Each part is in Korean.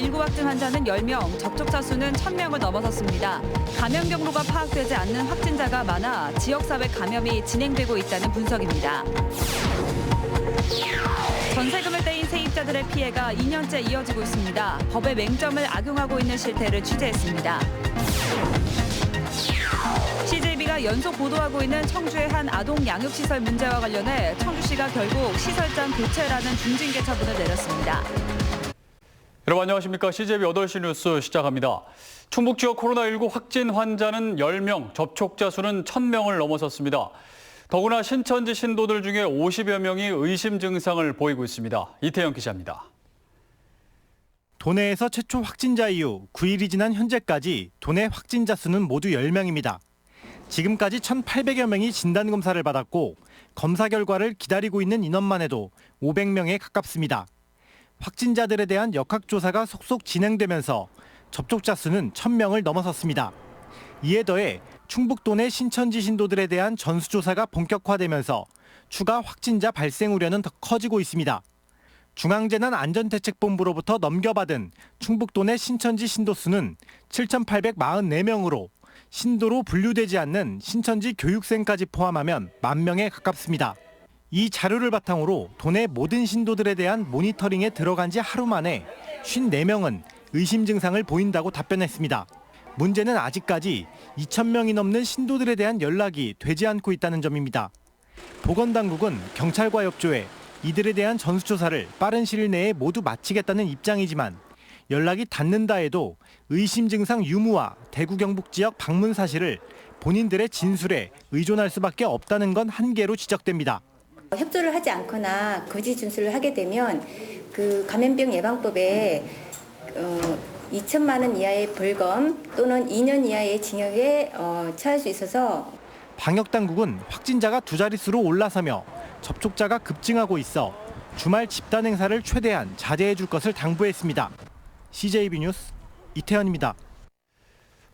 코로나19 확진 환자는 10명, 접촉자 수는 1000명을 넘어섰습니다. 감염 경로가 파악되지 않는 확진자가 많아 지역사회 감염이 진행되고 있다는 분석입니다. 전세금을 떼인 세입자들의 피해가 2년째 이어지고 있습니다. 법의 맹점을 악용하고 있는 실태를 취재했습니다. CJB가 연속 보도하고 있는 청주의 한 아동 양육시설 문제와 관련해 청주시가 결국 시설장 교체라는 중징계 처분을 내렸습니다. 여러분 안녕하십니까. CJB 8시 뉴스 시작합니다. 충북 지역 코로나19 확진 환자는 10명, 접촉자 수는 1000명을 넘어섰습니다. 더구나 신천지 신도들 중에 50여 명이 의심 증상을 보이고 있습니다. 이태영 기자입니다. 도내에서 최초 확진자 이후 9일이 지난 현재까지 도내 확진자 수는 모두 10명입니다. 지금까지 1,800여 명이 진단 검사를 받았고 검사 결과를 기다리고 있는 인원만 해도 500명에 가깝습니다. 확진자들에 대한 역학조사가 속속 진행되면서 접촉자 수는 1,000명을 넘어섰습니다. 이에 더해 충북도 내 신천지 신도들에 대한 전수조사가 본격화되면서 추가 확진자 발생 우려는 더 커지고 있습니다. 중앙재난안전대책본부로부터 넘겨받은 충북도 내 신천지 신도 수는 7,844명으로 신도로 분류되지 않는 신천지 교육생까지 포함하면 만 명에 가깝습니다. 이 자료를 바탕으로 도내 모든 신도들에 대한 모니터링에 들어간 지 하루 만에 54명은 의심 증상을 보인다고 답변했습니다. 문제는 아직까지 2,000명이 넘는 신도들에 대한 연락이 되지 않고 있다는 점입니다. 보건당국은 경찰과 협조해 이들에 대한 전수조사를 빠른 시일 내에 모두 마치겠다는 입장이지만 연락이 닿는다 해도 의심 증상 유무와 대구 경북 지역 방문 사실을 본인들의 진술에 의존할 수밖에 없다는 건 한계로 지적됩니다. 협조를 하지 않거나 거짓 진술을 하게 되면 그 감염병 예방법에 어, 2천만 원 이하의 벌금 또는 2년 이하의 징역에 어, 처할 수 있어서 방역 당국은 확진자가 두 자릿수로 올라서며 접촉자가 급증하고 있어 주말 집단 행사를 최대한 자제해 줄 것을 당부했습니다. CJB 뉴스 이태현입니다.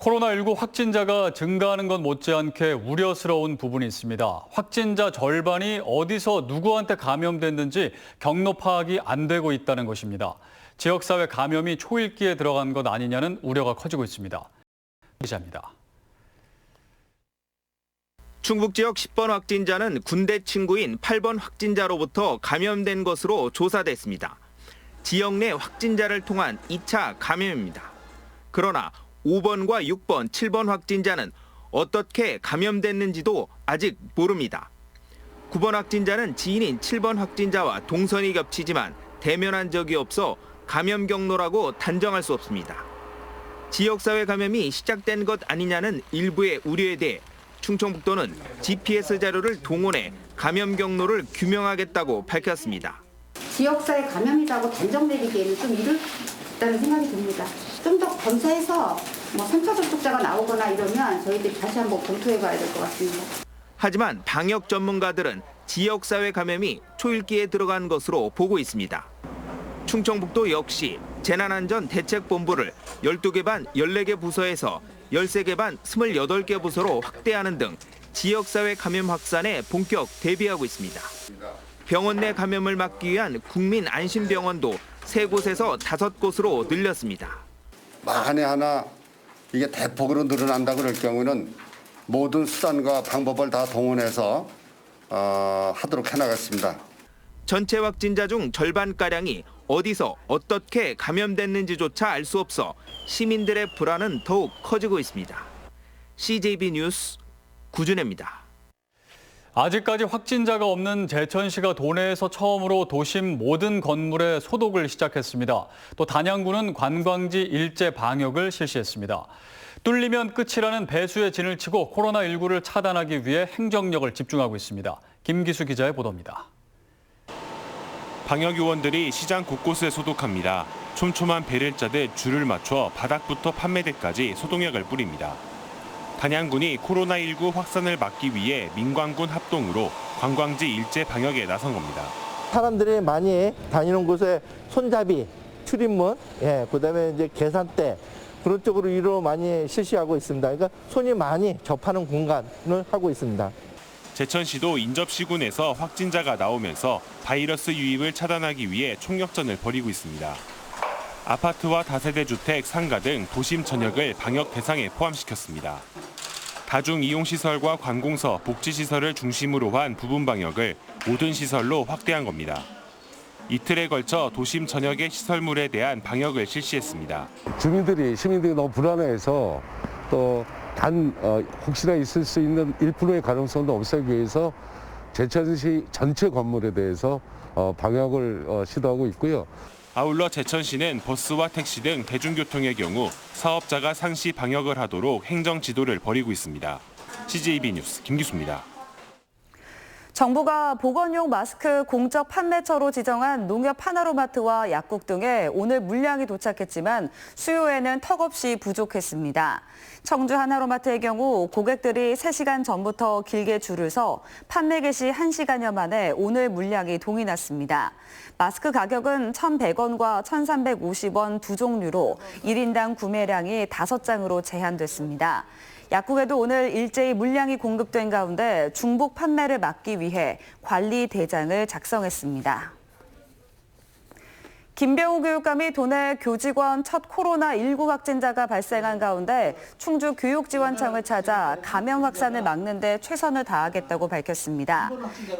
코로나19 확진자가 증가하는 것 못지않게 우려스러운 부분이 있습니다. 확진자 절반이 어디서 누구한테 감염됐는지 경로 파악이 안 되고 있다는 것입니다. 지역사회 감염이 초읽기에 들어간 것 아니냐는 우려가 커지고 있습니다. 기자입니다. 충북 지역 10번 확진자는 군대 친구인 8번 확진자로부터 감염된 것으로 조사됐습니다. 지역 내 확진자를 통한 2차 감염입니다. 그러나 5번과 6번, 7번 확진자는 어떻게 감염됐는지도 아직 모릅니다. 9번 확진자는 지인인 7번 확진자와 동선이 겹치지만 대면한 적이 없어 감염 경로라고 단정할 수 없습니다. 지역사회 감염이 시작된 것 아니냐는 일부의 우려에 대해 충청북도는 GPS 자료를 동원해 감염 경로를 규명하겠다고 밝혔습니다. 지역사회 감염이라고 단정내리기에는 좀 이르다는 생각이 듭니다. 좀 더 검사해서 뭐 3차 접촉자가 나오거나 이러면 저희들이 다시 한번 검토해 봐야 될 것 같습니다. 하지만 방역 전문가들은 지역사회 감염이 초읽기에 들어간 것으로 보고 있습니다. 충청북도 역시 재난안전 대책본부를 12개 반 14개 부서에서 13개 반 28개 부서로 확대하는 등 지역사회 감염 확산에 본격 대비하고 있습니다. 병원 내 감염을 막기 위한 국민 안심병원도 세 곳에서 다섯 곳으로 늘렸습니다. 만에 하나 이게 대폭으로 늘어난다 그럴 경우는 모든 수단과 방법을 다 동원해서 어, 하도록 해나갔습니다. 전체 확진자 중 절반가량이 어디서 어떻게 감염됐는지조차 알 수 없어 시민들의 불안은 더욱 커지고 있습니다. CJB 뉴스 구준혜입니다. 아직까지 확진자가 없는 제천시가 도내에서 처음으로 도심 모든 건물에 소독을 시작했습니다. 또 단양구는 관광지 일제 방역을 실시했습니다. 뚫리면 끝이라는 배수의 진을 치고 코로나19를 차단하기 위해 행정력을 집중하고 있습니다. 김기수 기자의 보도입니다. 방역 요원들이 시장 곳곳에 소독합니다. 촘촘한 배를 짜듯 줄을 맞춰 바닥부터 판매대까지 소독약을 뿌립니다. 단양군이 코로나19 확산을 막기 위해 민관군 합동으로 관광지 일제 방역에 나선 겁니다. 사람들이 많이 다니는 곳에 손잡이, 출입문, 예, 그다음에 이제 계산대 그런 쪽으로 위로 많이 실시하고 있습니다. 그러니까 손이 많이 접하는 공간을 하고 있습니다. 제천시도 인접시군에서 확진자가 나오면서 바이러스 유입을 차단하기 위해 총력전을 벌이고 있습니다. 아파트와 다세대 주택, 상가 등 도심 전역을 방역 대상에 포함시켰습니다. 다중 이용 시설과 관공서, 복지 시설을 중심으로 한 부분 방역을 모든 시설로 확대한 겁니다. 이틀에 걸쳐 도심 전역의 시설물에 대한 방역을 실시했습니다. 주민들이 시민들이 너무 불안해해서 또 단 혹시나 있을 수 있는 1%의 가능성도 없애기 위해서 제천시 전체 건물에 대해서 어, 방역을 어, 시도하고 있고요. 아울러 제천시는 버스와 택시 등 대중교통의 경우 사업자가 상시 방역을 하도록 행정 지도를 벌이고 있습니다. CJB 뉴스 김기수입니다. 정부가 보건용 마스크 공적 판매처로 지정한 농협 하나로마트와 약국 등에 오늘 물량이 도착했지만 수요에는 턱없이 부족했습니다. 청주 하나로마트의 경우 고객들이 3시간 전부터 길게 줄을 서 판매 개시 1시간여 만에 오늘 물량이 동이 났습니다. 마스크 가격은 1,100원과 1,350원 두 종류로 1인당 구매량이 5장으로 제한됐습니다. 약국에도 오늘 일제히 물량이 공급된 가운데 중복 판매를 막기 위해 관리 대장을 작성했습니다. 김병우 교육감이 도내 교직원 첫 코로나19 확진자가 발생한 가운데 충주 교육지원청을 찾아 감염 확산을 막는 데 최선을 다하겠다고 밝혔습니다.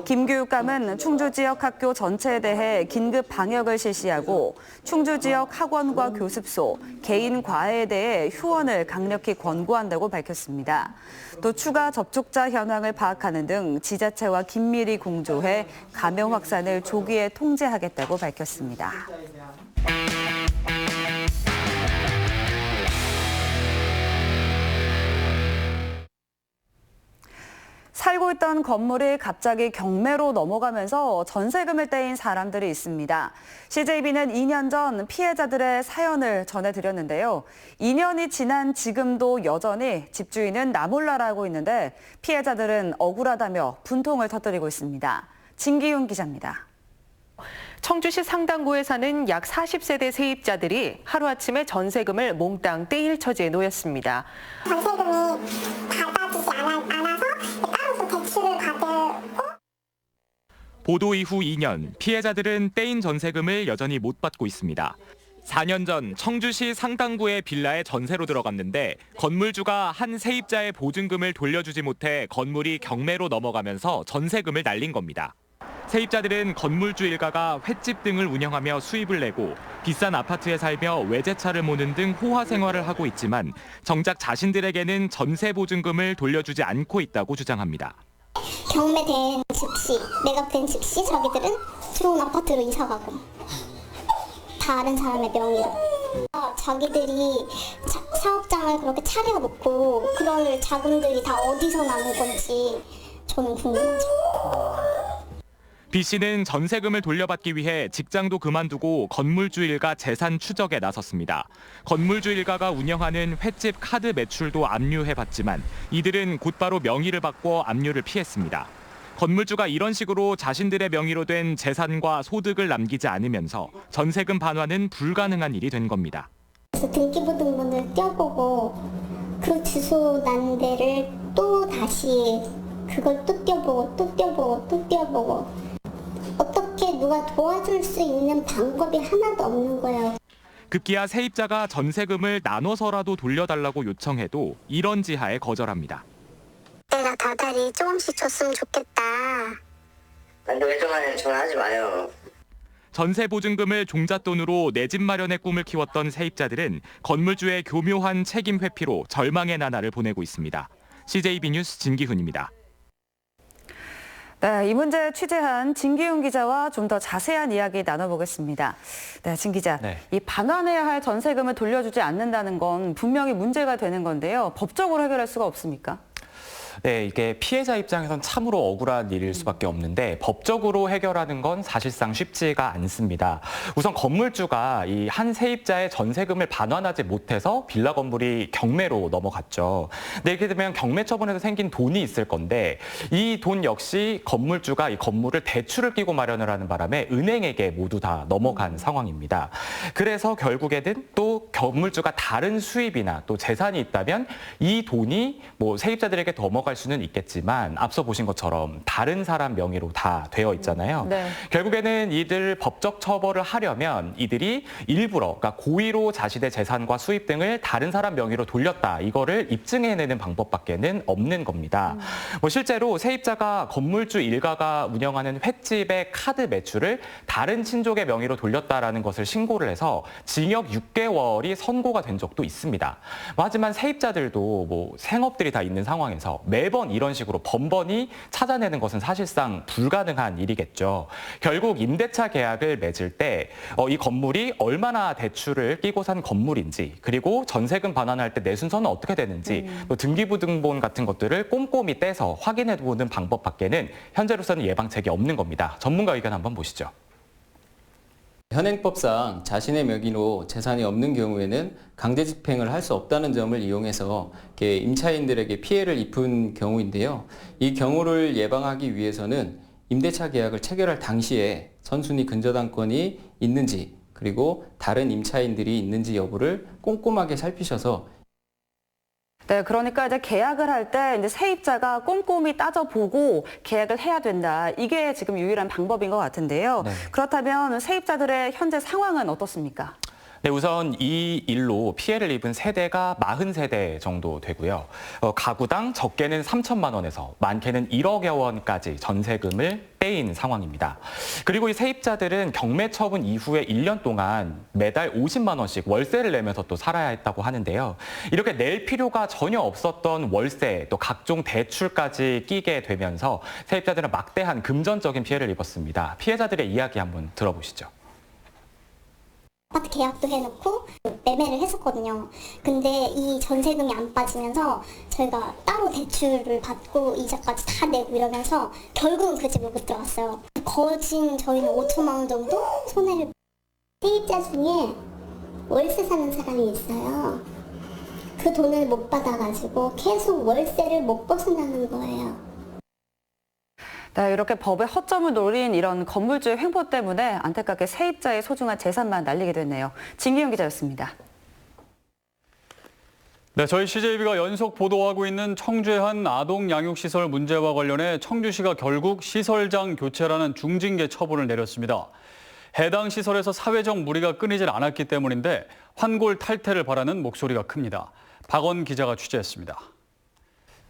김 교육감은 충주 지역 학교 전체에 대해 긴급 방역을 실시하고 충주 지역 학원과 교습소, 개인 과외에 대해 휴원을 강력히 권고한다고 밝혔습니다. 또 추가 접촉자 현황을 파악하는 등 지자체와 긴밀히 공조해 감염 확산을 조기에 통제하겠다고 밝혔습니다. 살고 있던 건물이 갑자기 경매로 넘어가면서 전세금을 떼인 사람들이 있습니다. CJB는 2년 전 피해자들의 사연을 전해드렸는데요. 2년이 지난 지금도 여전히 집주인은 나몰라라고 있는데 피해자들은 억울하다며 분통을 터뜨리고 있습니다. 진기훈 기자입니다. 청주시 상당구에 사는 약 40세대 세입자들이 하루아침에 전세금을 몽땅 떼일 처지에 놓였습니다. 전세금이 받아지지 않아, 않아서 따로서 대출을 받고 보도 이후 2년 피해자들은 떼인 전세금을 여전히 못 받고 있습니다. 4년 전 청주시 상당구의 빌라에 전세로 들어갔는데 건물주가 한 세입자의 보증금을 돌려주지 못해 건물이 경매로 넘어가면서 전세금을 날린 겁니다. 세입자들은 건물주 일가가 횟집 등을 운영하며 수입을 내고 비싼 아파트에 살며 외제차를 모는 등 호화 생활을 하고 있지만 정작 자신들에게는 전세 보증금을 돌려주지 않고 있다고 주장합니다. 경매된 즉시 매각된 즉시 자기들은 좋은 아파트로 이사 가고 다른 사람의 명의로 어, 자기들이 자- 사업장을 그렇게 차려놓고 그럴 자금들이 다 어디서 나는 건지 저는 궁금하죠. B 씨는 전세금을 돌려받기 위해 직장도 그만두고 건물주 일가 재산 추적에 나섰습니다. 건물주 일가가 운영하는 횟집 카드 매출도 압류해봤지만 이들은 곧바로 명의를 바꿔 압류를 피했습니다. 건물주가 이런 식으로 자신들의 명의로 된 재산과 소득을 남기지 않으면서 전세금 반환은 불가능한 일이 된 겁니다. 등기부등본을 떼어보고 그 주소 난 데를 또 다시 그걸 또 떼어보고 또 떼어보고 또 떼어보고 어떻게 누가 도와줄 수 있는 방법이 하나도 없는 거예요. 급기야 세입자가 전세금을 나눠서라도 돌려달라고 요청해도 이런 지하에 거절합니다. 내가 다달이 조금씩 줬으면 좋겠다. 근데 왜 전화해? 전화하지 마요. 전세 보증금을 종잣돈으로 내 집 마련의 꿈을 키웠던 세입자들은 건물주의 교묘한 책임 회피로 절망의 나날을 보내고 있습니다. CJB 뉴스 진기훈입니다. 네, 이 문제 취재한 진기훈 기자와 좀 더 자세한 이야기 나눠보겠습니다. 네, 진 기자. 네. 이 반환해야 할 전세금을 돌려주지 않는다는 건 분명히 문제가 되는 건데요. 법적으로 해결할 수가 없습니까? 네, 이게 피해자 입장에선 참으로 억울한 일일 수밖에 없는데 법적으로 해결하는 건 사실상 쉽지가 않습니다. 우선 건물주가 이 한 세입자의 전세금을 반환하지 못해서 빌라 건물이 경매로 넘어갔죠. 근데 이렇게 되면 경매 처분에서 생긴 돈이 있을 건데 이 돈 역시 건물주가 이 건물을 대출을 끼고 마련을 하는 바람에 은행에게 모두 다 넘어간 상황입니다. 그래서 결국에는 또 건물주가 다른 수입이나 또 재산이 있다면 이 돈이 뭐 세입자들에게 넘어 넘어갈 수는 있겠지만 앞서 보신 것처럼 다른 사람 명의로 다 되어 있잖아요. 네. 결국에는 이들 법적 처벌을 하려면 이들이 일부러 그러니까 고의로 자신의 재산과 수입 등을 다른 사람 명의로 돌렸다 이거를 입증해내는 방법밖에는 없는 겁니다. 뭐 실제로 세입자가 건물주 일가가 운영하는 횟집의 카드 매출을 다른 친족의 명의로 돌렸다라는 것을 신고를 해서 징역 6개월이 선고가 된 적도 있습니다. 뭐 하지만 세입자들도 뭐 생업들이 다 있는 상황에서 매번 이런 식으로 번번이 찾아내는 것은 사실상 불가능한 일이겠죠. 결국 임대차 계약을 맺을 때 이 건물이 얼마나 대출을 끼고 산 건물인지 그리고 전세금 반환할 때 내 순서는 어떻게 되는지 또 등기부등본 같은 것들을 꼼꼼히 떼서 확인해 보는 방법밖에는 현재로서는 예방책이 없는 겁니다. 전문가 의견 한번 보시죠. 현행법상 자신의 명의로 재산이 없는 경우에는 강제 집행을 할 수 없다는 점을 이용해서 임차인들에게 피해를 입은 경우인데요. 이 경우를 예방하기 위해서는 임대차 계약을 체결할 당시에 선순위 근저당권이 있는지 그리고 다른 임차인들이 있는지 여부를 꼼꼼하게 살피셔서 네, 그러니까 이제 계약을 할 때 이제 세입자가 꼼꼼히 따져보고 계약을 해야 된다. 이게 지금 유일한 방법인 것 같은데요. 네. 그렇다면 세입자들의 현재 상황은 어떻습니까? 네, 우선 이 일로 피해를 입은 세대가 40세대 정도 되고요. 어, 가구당 적게는 3천만 원에서 많게는 1억여 원까지 전세금을 떼인 상황입니다. 그리고 이 세입자들은 경매 처분 이후에 1년 동안 매달 50만 원씩 월세를 내면서 또 살아야 했다고 하는데요. 이렇게 낼 필요가 전혀 없었던 월세 또 각종 대출까지 끼게 되면서 세입자들은 막대한 금전적인 피해를 입었습니다. 피해자들의 이야기 한번 들어보시죠. 아파트 계약도 해놓고 매매를 했었거든요. 근데 이 전세금이 안 빠지면서 저희가 따로 대출을 받고 이자까지 다 내고 이러면서 결국은 그 집을 못 들어갔어요. 거진 저희는 5천만 원 정도 손해를 세입자 중에 월세 사는 사람이 있어요. 그 돈을 못 받아가지고 계속 월세를 못 벗어나는 거예요. 네, 이렇게 법의 허점을 노린 이런 건물주의 횡포 때문에 안타깝게 세입자의 소중한 재산만 날리게 됐네요. 진기영 기자였습니다. 네, 저희 CJB가 연속 보도하고 있는 청주의 한 아동 양육시설 문제와 관련해 청주시가 결국 시설장 교체라는 중징계 처분을 내렸습니다. 해당 시설에서 사회적 무리가 끊이질 않았기 때문인데 환골 탈퇴를 바라는 목소리가 큽니다. 박원 기자가 취재했습니다.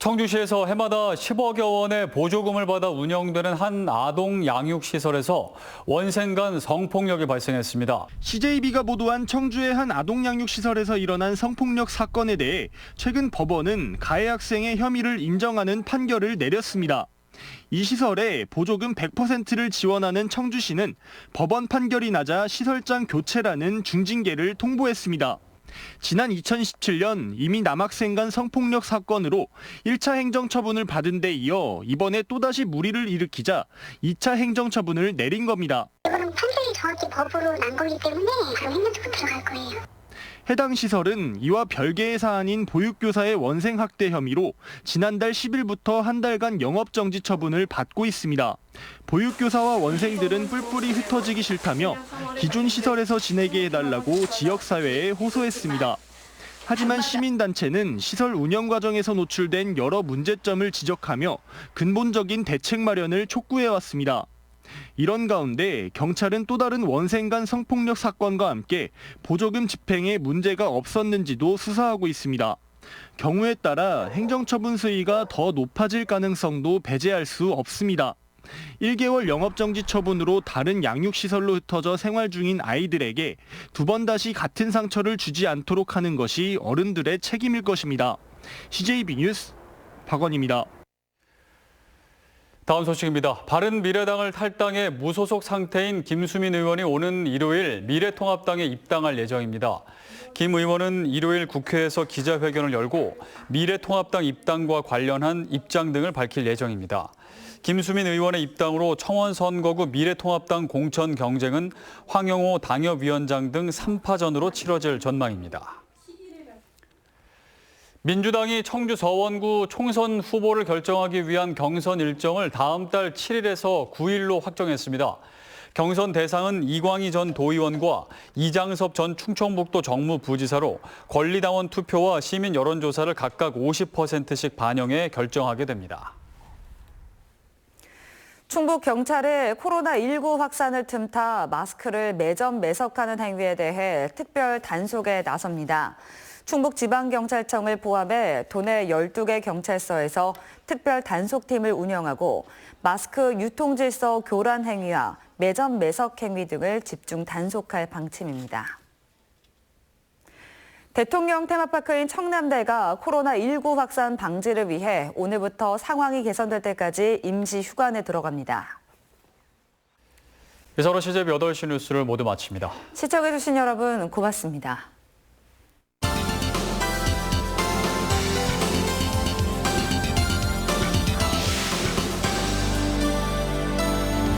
청주시에서 해마다 10억여 원의 보조금을 받아 운영되는 한 아동 양육시설에서 원생 간 성폭력이 발생했습니다. CJB가 보도한 청주의 한 아동 양육시설에서 일어난 성폭력 사건에 대해 최근 법원은 가해 학생의 혐의를 인정하는 판결을 내렸습니다. 이 시설에 보조금 100%를 지원하는 청주시는 법원 판결이 나자 시설장 교체라는 중징계를 통보했습니다. 지난 2017년 이미 남학생 간 성폭력 사건으로 1차 행정처분을 받은 데 이어 이번에 또다시 무리를 일으키자 2차 행정처분을 내린 겁니다. 이거는 판결이 정확히 법으로 난 거기 때문에 바로 행정처분 들어갈 거예요. 해당 시설은 이와 별개의 사안인 보육교사의 원생학대 혐의로 지난달 10일부터 한 달간 영업정지 처분을 받고 있습니다. 보육교사와 원생들은 뿔뿔이 흩어지기 싫다며 기존 시설에서 지내게 해달라고 지역사회에 호소했습니다. 하지만 시민단체는 시설 운영 과정에서 노출된 여러 문제점을 지적하며 근본적인 대책 마련을 촉구해왔습니다. 이런 가운데 경찰은 또 다른 원생 간 성폭력 사건과 함께 보조금 집행에 문제가 없었는지도 수사하고 있습니다. 경우에 따라 행정처분 수위가 더 높아질 가능성도 배제할 수 없습니다. 1개월 영업정지 처분으로 다른 양육시설로 흩어져 생활 중인 아이들에게 두 번 다시 같은 상처를 주지 않도록 하는 것이 어른들의 책임일 것입니다. CJB 뉴스 박원입니다. 다음 소식입니다. 바른 미래당을 탈당해 무소속 상태인 김수민 의원이 오는 일요일 미래통합당에 입당할 예정입니다. 김 의원은 일요일 국회에서 기자회견을 열고 미래통합당 입당과 관련한 입장 등을 밝힐 예정입니다. 김수민 의원의 입당으로 청원 선거구 미래통합당 공천 경쟁은 황영호 당협위원장 등 3파전으로 치러질 전망입니다. 민주당이 청주 서원구 총선 후보를 결정하기 위한 경선 일정을 다음 달 7일에서 9일로 확정했습니다. 경선 대상은 이광희 전 도의원과 이장섭 전 충청북도 정무부지사로 권리당원 투표와 시민 여론조사를 각각 50%씩 반영해 결정하게 됩니다. 충북 경찰이 코로나19 확산을 틈타 마스크를 매점 매석하는 행위에 대해 특별 단속에 나섭니다. 충북지방경찰청을 포함해 도내 12개 경찰서에서 특별 단속팀을 운영하고 마스크 유통질서 교란 행위와 매점 매석 행위 등을 집중 단속할 방침입니다. 대통령 테마파크인 청남대가 코로나19 확산 방지를 위해 오늘부터 상황이 개선될 때까지 임시 휴관에 들어갑니다. 이사로 시제 8시 뉴스를 모두 마칩니다. 시청해주신 여러분 고맙습니다.